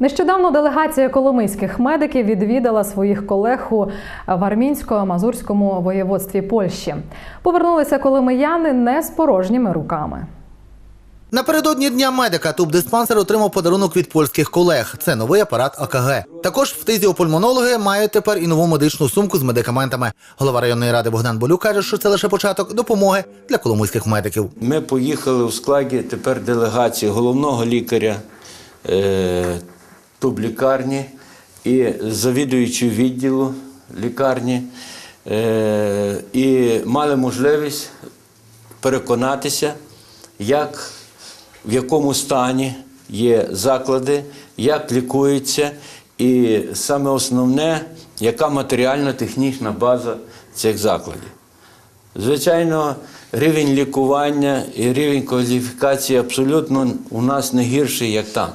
Нещодавно делегація коломийських медиків відвідала своїх колег у Вармінсько-Мазурському воєводстві Польщі. Повернулися коломияни не з порожніми руками. Напередодні дня медика тубдиспансер отримав подарунок від польських колег. Це новий апарат АКГ. Також фтизіопульмонологи мають тепер і нову медичну сумку з медикаментами. Голова районної ради Богдан Болюк каже, що це лише початок допомоги для коломийських медиків. Ми поїхали у складі тепер делегації головного лікаря е, тублікарні і завідуючого відділу лікарні. Е, і мали можливість переконатися, як, в якому стані є заклади, як лікуються, і саме основне, яка матеріально-технічна база цих закладів. Звичайно, рівень лікування і рівень кваліфікації абсолютно у нас не гірший, як там.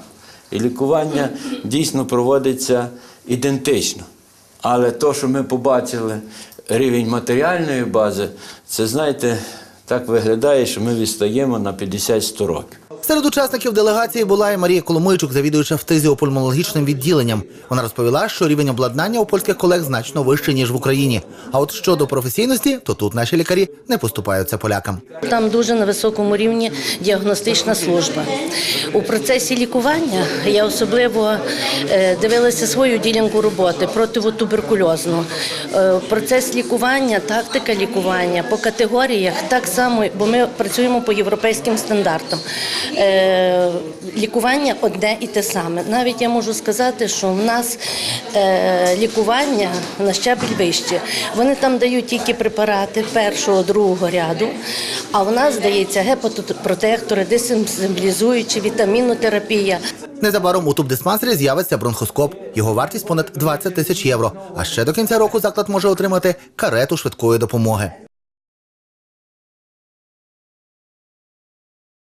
І лікування дійсно проводиться ідентично. Але то, що ми побачили рівень матеріальної бази, це знаєте, так виглядає, що ми відстаємо на 50-100 років. Серед учасників делегації була і Марія Коломийчук, завідуюча фтизіопульмонологічним відділенням. Вона розповіла, що рівень обладнання у польських колег значно вищий, ніж в Україні. А от щодо професійності, то тут наші лікарі не поступаються полякам. Там дуже на високому рівні діагностична служба. У процесі лікування я особливо е, дивилася свою ділянку роботи противотуберкульозну. Е, Процес лікування, тактика лікування по категоріях так само, бо ми працюємо по європейським стандартам. Е, Лікування одне і те саме. Навіть я можу сказати, що в нас е, лікування на щабель вище. Вони там дають тільки препарати першого, другого ряду, а в нас здається гепатопротектори, десенсибілізуючі, вітамінотерапія. Незабаром у тубдиспансері з'явиться бронхоскоп. Його вартість понад 20 тисяч євро. А ще до кінця року заклад може отримати карету швидкої допомоги.